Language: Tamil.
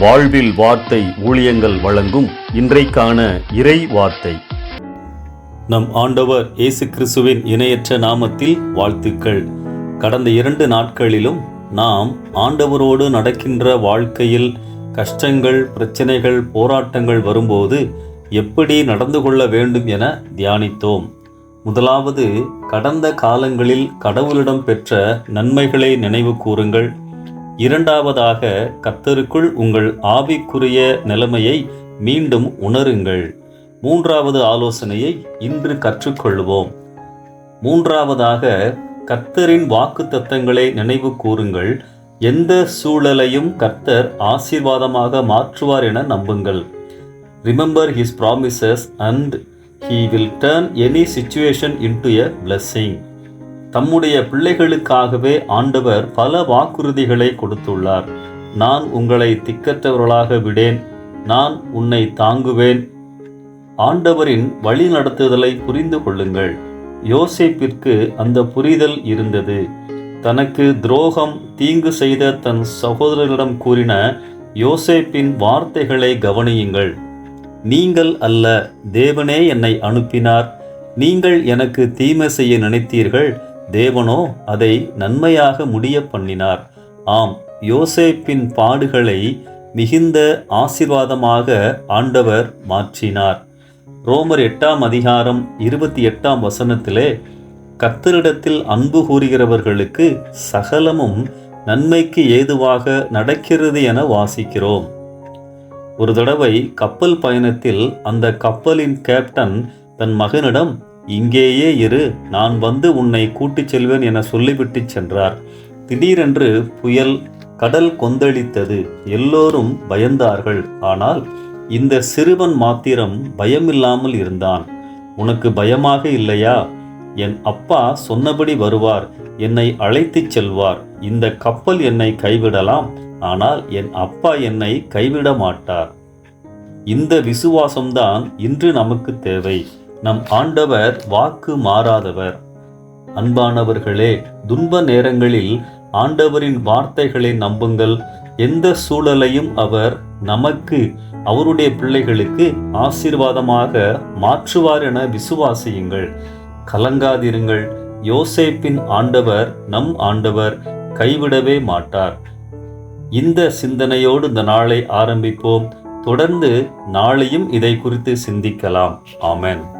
வாழ்வில் வார்த்தை ஊழியங்கள் வழங்கும் இன்றைக்கான இறை வார்த்தை. நம் ஆண்டவர் இயேசு கிறிஸ்துவின் இணையற்ற நாமத்தில் வாழ்த்துக்கள். கடந்த இரண்டு நாட்களிலும் நாம் ஆண்டவரோடு நடக்கின்ற வாழ்க்கையில் கஷ்டங்கள் பிரச்சனைகள் போராட்டங்கள் வரும்போது எப்படி நடந்து கொள்ள வேண்டும் என தியானித்தோம். முதலாவது கடந்த காலங்களில் கடவுளிடம் பெற்ற நன்மைகளை நினைவு கூறுங்கள். இரண்டாவதாக கத்தருக்குள் உங்கள் ஆவிக்குரிய நிலைமையை மீண்டும் உணருங்கள். மூன்றாவது ஆலோசனையை இன்று கற்றுக்கொள்வோம். மூன்றாவதாக கர்த்தரின் வாக்கு தத்தங்களை நினைவு கூறுங்கள். எந்த சூழலையும் கர்த்தர் ஆசீர்வாதமாக மாற்றுவார் என நம்புங்கள். Remember his promises and he will turn any situation into a blessing தம்முடைய பிள்ளைகளுக்காகவே ஆண்டவர் பல வாக்குறுதிகளை கொடுத்துள்ளார். நான் உங்களை திக்கற்றவர்களாக விடேன். நான் உன்னை தாங்குவேன். ஆண்டவரின் வழி நடத்துதலை புரிந்து கொள்ளுங்கள். யோசேப்பிற்கு அந்த புரிதல் இருந்தது. தனக்கு துரோகம் தீங்கு செய்த தன் சகோதரரிடம் கூறின யோசேப்பின் வார்த்தைகளை கவனியுங்கள். நீங்கள் அல்ல தேவனே என்னை அனுப்பினார். நீங்கள் எனக்கு தீமை செய்ய நினைத்தீர்கள். தேவனோ அதை நன்மையாக முடிய பண்ணினார் ஆம் யோசேப்பின் பாடுகளை மிகுந்த ஆசீர்வாதமாக ஆண்டவர் மாற்றினார். ரோமர் எட்டாம் அதிகாரம் இருபத்தி எட்டாம் வசனத்திலே கத்தரிடத்தில் அன்பு கூறுகிறவர்களுக்கு சகலமும் நன்மைக்கு ஏதுவாக நடக்கிறது என வாசிக்கிறோம். ஒரு தடவை கப்பல் பயணத்தில் அந்த கப்பலின் கேப்டன் தன் மகனிடம் இங்கேயே இரு நான் வந்து உன்னை கூட்டிச் செல்வேன் என சொல்லிவிட்டு சென்றார். திடீரென்று புயல் கடல் கொந்தளித்தது. எல்லோரும் பயந்தார்கள். ஆனால் இந்த சிறுவன் மாத்திரம் பயமில்லாமல் இருந்தான். உனக்கு பயமாக இல்லையா? என் அப்பா சொன்னபடி வருவார். என்னை அழைத்துச் செல்வார். இந்த கப்பல் என்னை கைவிடலாம். ஆனால் என் அப்பா என்னை கைவிட மாட்டார் இந்த விசுவாசம்தான் இன்று நமக்கு தேவை. நம் ஆண்டவர் வாக்கு மாறாதவர். அன்பானவர்களே துன்ப நேரங்களில் ஆண்டவரின் வார்த்தைகளை நம்புங்கள். எந்த சூழலையும் அவர் நமக்கு அவருடைய பிள்ளைகளுக்கு ஆசீர்வாதமாக மாற்றுவார் என விசுவாசியுங்கள். கலங்காதிருங்கள். யோசேப்பின் ஆண்டவர் நம் ஆண்டவர் கைவிடவே மாட்டார். இந்த சிந்தனையோடு இந்த நாளை ஆரம்பிப்போம். தொடர்ந்து நாளையும் இதை குறித்து சிந்திக்கலாம். ஆமென்.